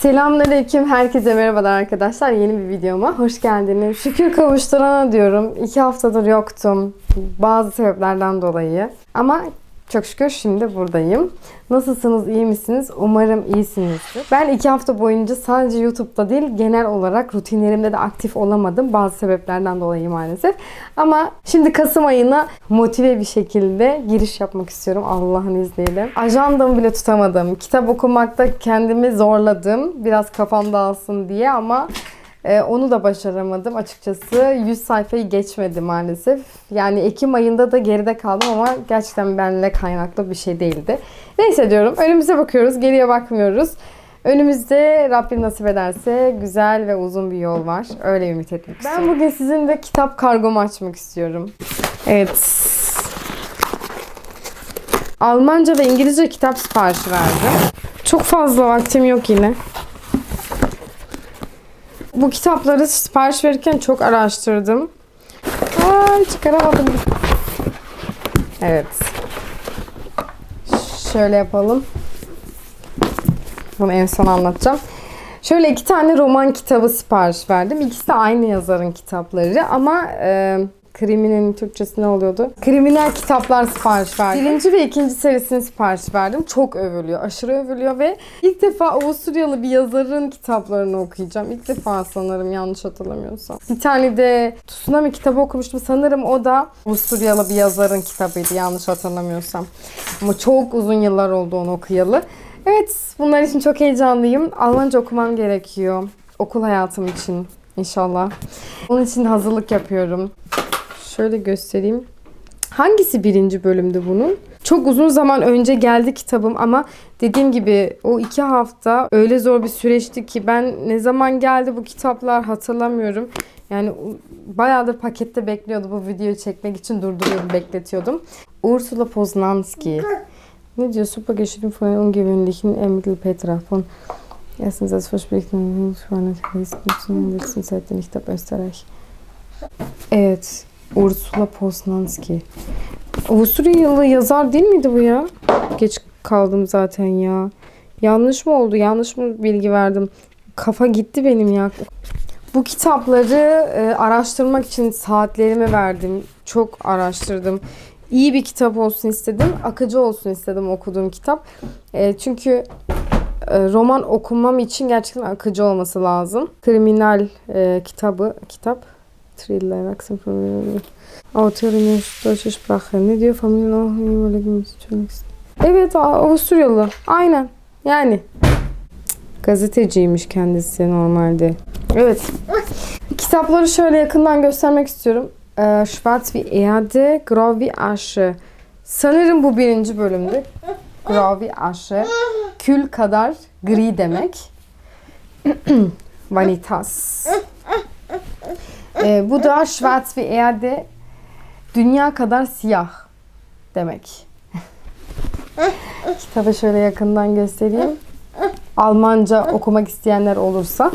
Selamünaleyküm. Herkese merhabalar arkadaşlar. Yeni bir videoma hoş geldiniz. Şükür kavuşturana diyorum. İki haftadır yoktum. Bazı sebeplerden dolayı. Ama çok şükür şimdi buradayım. Nasılsınız, iyi misiniz? Umarım iyisinizdir. Ben iki hafta boyunca sadece YouTube'da değil, genel olarak rutinlerimde de aktif olamadım. Bazı sebeplerden dolayı maalesef. Ama şimdi Kasım ayına motive bir şekilde giriş yapmak istiyorum Allah'ın izniyle. Ajandamı bile tutamadım. Kitap okumakta kendimi zorladım. Biraz kafam dağılsın diye ama ee, onu da başaramadım açıkçası. 100 sayfayı geçmedi maalesef. Yani Ekim ayında da geride kaldım ama gerçekten benimle kaynaklı bir şey değildi. Neyse diyorum. Önümüze bakıyoruz. Geriye bakmıyoruz. Önümüzde Rabbim nasip ederse güzel ve uzun bir yol var. Öyle ümit etmek istiyorum. Ben bugün sizinle kitap kargomu açmak istiyorum. Evet. Almanca ve İngilizce kitap siparişi verdim. Çok fazla vaktim yok yine. Bu kitapları sipariş verirken çok araştırdım. Ay çıkaramadım. Evet. Şöyle yapalım. Bunu en son anlatacağım. Şöyle iki tane roman kitabı sipariş verdim. İkisi de aynı yazarın kitapları ama e, Krimi'nin Türkçesi ne oluyordu? Kriminal kitaplar sipariş verdim. Birinci ve ikinci serisini sipariş verdim. Çok övülüyor. Aşırı övülüyor ve ilk defa Avusturyalı bir yazarın kitaplarını okuyacağım. İlk defa sanırım yanlış hatırlamıyorsam. Bir tane de Tsunami kitabı okumuştum. Sanırım o da Avusturyalı bir yazarın kitabıydı yanlış hatırlamıyorsam. Ama çok uzun yıllar oldu onu okuyalı. Evet bunlar için çok heyecanlıyım. Almanca okumam gerekiyor. Okul hayatım için inşallah. Onun için hazırlık yapıyorum. Şöyle göstereyim. Hangisi birinci bölümdü bunun? Çok uzun zaman önce geldi kitabım ama dediğim gibi o iki hafta öyle zor bir süreçti ki ben ne zaman geldi bu kitaplar hatırlamıyorum. Yani bayağıdır pakette bekliyordu bu videoyu çekmek için durduruyordum, bekletiyordum. Ursula Poznanski. Ne diyor? Super Geschichten von ungewöhnlichen Emil Petra von Erstens das Versprechen von der letzten Zeit nicht ab Österreich. Evet. Ursula Poznanski. Avusturyalı yazar değil miydi bu ya? Geç kaldım zaten ya. Yanlış mı oldu? Yanlış mı bilgi verdim? Kafa gitti benim ya. Bu kitapları e, araştırmak için saatlerimi verdim. Çok araştırdım. İyi bir kitap olsun istedim. Akıcı olsun istedim okuduğum kitap. E, çünkü e, roman okumam için gerçekten akıcı olması lazım. Kriminal e, kitabı, kitap. Thriller, Aktienfilm. Autorin deutsche Sprache. Ne diyor? Familien auch überlegen Evet Avusturyalı. Aynen. Yani. Gazeteciymiş kendisi normalde. Evet. Kitapları şöyle yakından göstermek istiyorum. Ee, Schwarz wie Erde, Grau wie Asche. Sanırım bu birinci bölümdü. Grau wie Asche. Kül kadar gri demek. Vanitas. Ee, bu da Schwarz wie Erde. Dünya kadar siyah demek. Kitabı şöyle yakından göstereyim. Almanca okumak isteyenler olursa.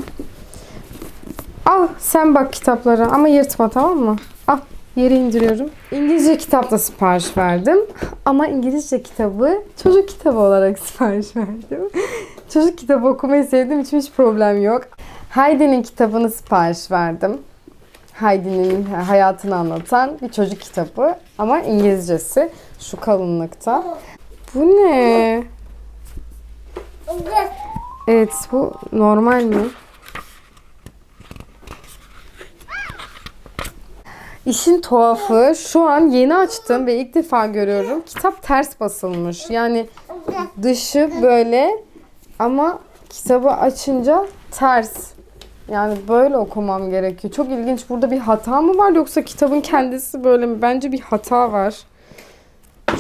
Al sen bak kitaplara ama yırtma tamam mı? Al yere indiriyorum. İngilizce kitap da sipariş verdim. Ama İngilizce kitabı çocuk kitabı olarak sipariş verdim. çocuk kitabı okumayı sevdiğim için hiç problem yok. Heidi'nin kitabını sipariş verdim. Heidi'nin hayatını anlatan bir çocuk kitabı ama İngilizcesi şu kalınlıkta. Bu ne? Evet bu normal mi? İşin tuhafı şu an yeni açtım ve ilk defa görüyorum. Kitap ters basılmış. Yani dışı böyle ama kitabı açınca ters. Yani böyle okumam gerekiyor. Çok ilginç. Burada bir hata mı var yoksa kitabın kendisi böyle mi? Bence bir hata var.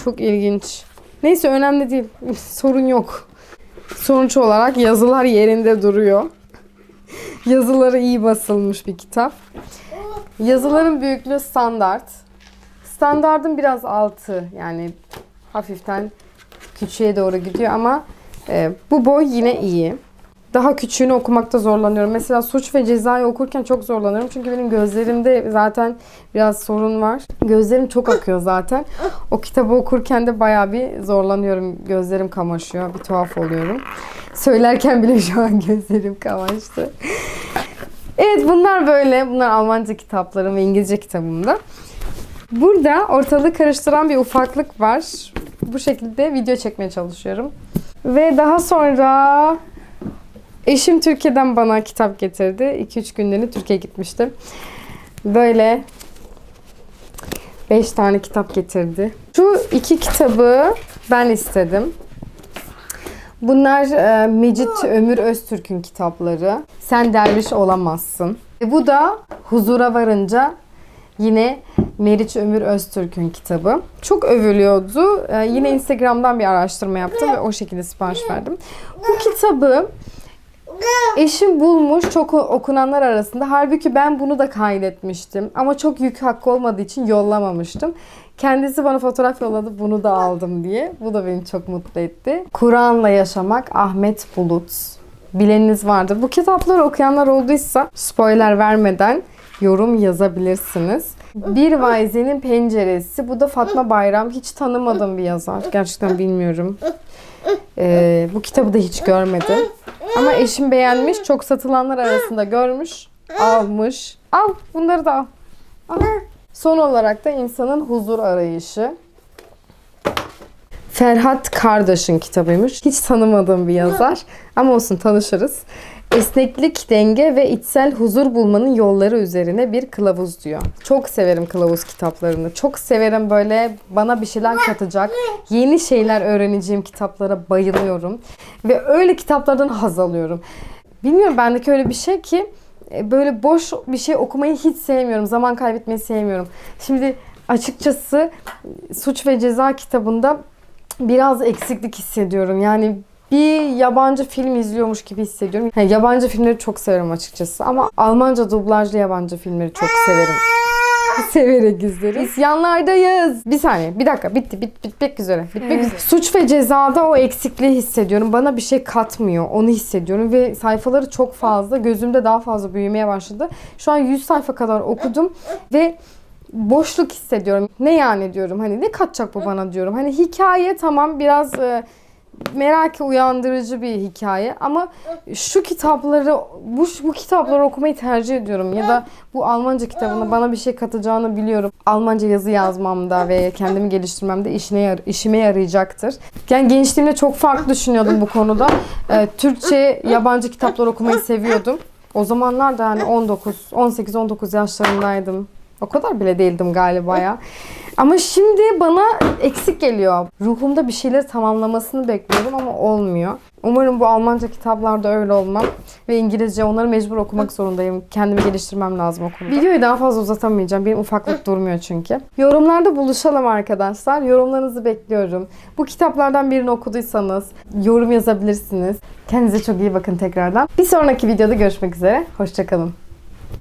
Çok ilginç. Neyse önemli değil. Sorun yok. Sonuç olarak yazılar yerinde duruyor. Yazıları iyi basılmış bir kitap. Yazıların büyüklüğü standart. Standardın biraz altı. Yani hafiften küçüğe doğru gidiyor ama e, bu boy yine iyi. Daha küçüğünü okumakta zorlanıyorum. Mesela Suç ve Ceza'yı okurken çok zorlanıyorum. Çünkü benim gözlerimde zaten biraz sorun var. Gözlerim çok akıyor zaten. O kitabı okurken de bayağı bir zorlanıyorum. Gözlerim kamaşıyor. Bir tuhaf oluyorum. Söylerken bile şu an gözlerim kamaştı. Evet bunlar böyle. Bunlar Almanca kitaplarım ve İngilizce kitabımda. Burada ortalığı karıştıran bir ufaklık var. Bu şekilde video çekmeye çalışıyorum. Ve daha sonra eşim Türkiye'den bana kitap getirdi. 2-3 günlüğüne Türkiye'ye gitmiştim. Böyle 5 tane kitap getirdi. Şu iki kitabı ben istedim. Bunlar e, Mecit Ömür Öztürk'ün kitapları. Sen derviş olamazsın. E, bu da Huzura Varınca yine Meriç Ömür Öztürk'ün kitabı. Çok övülüyordu. E, yine Instagram'dan bir araştırma yaptım ve o şekilde sipariş verdim. Bu kitabı eşim bulmuş çok okunanlar arasında. Halbuki ben bunu da kaydetmiştim. Ama çok yük hakkı olmadığı için yollamamıştım. Kendisi bana fotoğraf yolladı bunu da aldım diye. Bu da beni çok mutlu etti. Kur'an'la Yaşamak Ahmet Bulut. Bileniniz vardır. Bu kitapları okuyanlar olduysa spoiler vermeden yorum yazabilirsiniz. Bir Vaize'nin Penceresi. Bu da Fatma Bayram. Hiç tanımadığım bir yazar. Gerçekten bilmiyorum. Ee, bu kitabı da hiç görmedim. Ama eşim beğenmiş. Çok satılanlar arasında görmüş. Almış. Al bunları da al. al. Son olarak da insanın huzur arayışı. Ferhat Kardeş'in kitabıymış. Hiç tanımadığım bir yazar. Ama olsun tanışırız. Esneklik, denge ve içsel huzur bulmanın yolları üzerine bir kılavuz diyor. Çok severim kılavuz kitaplarını. Çok severim böyle bana bir şeyler katacak, yeni şeyler öğreneceğim kitaplara bayılıyorum. Ve öyle kitaplardan haz alıyorum. Bilmiyorum bendeki öyle bir şey ki e, böyle boş bir şey okumayı hiç sevmiyorum. Zaman kaybetmeyi sevmiyorum. Şimdi açıkçası Suç ve Ceza kitabında biraz eksiklik hissediyorum. Yani bir yabancı film izliyormuş gibi hissediyorum. Yani yabancı filmleri çok severim açıkçası ama Almanca dublajlı yabancı filmleri çok severim. Severek izleriz. İsyanlardayız. Bir saniye, bir dakika. Bitti, bit, bitmek üzere. Bitmek üzere. Suç ve cezada o eksikliği hissediyorum. Bana bir şey katmıyor. Onu hissediyorum ve sayfaları çok fazla. Gözümde daha fazla büyümeye başladı. Şu an 100 sayfa kadar okudum ve boşluk hissediyorum. Ne yani diyorum. Hani ne katacak bu bana diyorum. Hani hikaye tamam biraz e, merak uyandırıcı bir hikaye ama şu kitapları bu bu kitapları okumayı tercih ediyorum ya da bu Almanca kitabını bana bir şey katacağını biliyorum. Almanca yazı yazmamda ve kendimi geliştirmemde işine yar- işime yarayacaktır. Yani gençliğimde çok farklı düşünüyordum bu konuda. Ee, Türkçe yabancı kitaplar okumayı seviyordum. O zamanlar da hani 19 18 19 yaşlarındaydım. O kadar bile değildim galiba ya. Ama şimdi bana eksik geliyor. Ruhumda bir şeyleri tamamlamasını bekliyorum ama olmuyor. Umarım bu Almanca kitaplarda öyle olmam. Ve İngilizce onları mecbur okumak zorundayım. Kendimi geliştirmem lazım o konuda. Videoyu daha fazla uzatamayacağım. Benim ufaklık durmuyor çünkü. Yorumlarda buluşalım arkadaşlar. Yorumlarınızı bekliyorum. Bu kitaplardan birini okuduysanız yorum yazabilirsiniz. Kendinize çok iyi bakın tekrardan. Bir sonraki videoda görüşmek üzere. Hoşçakalın.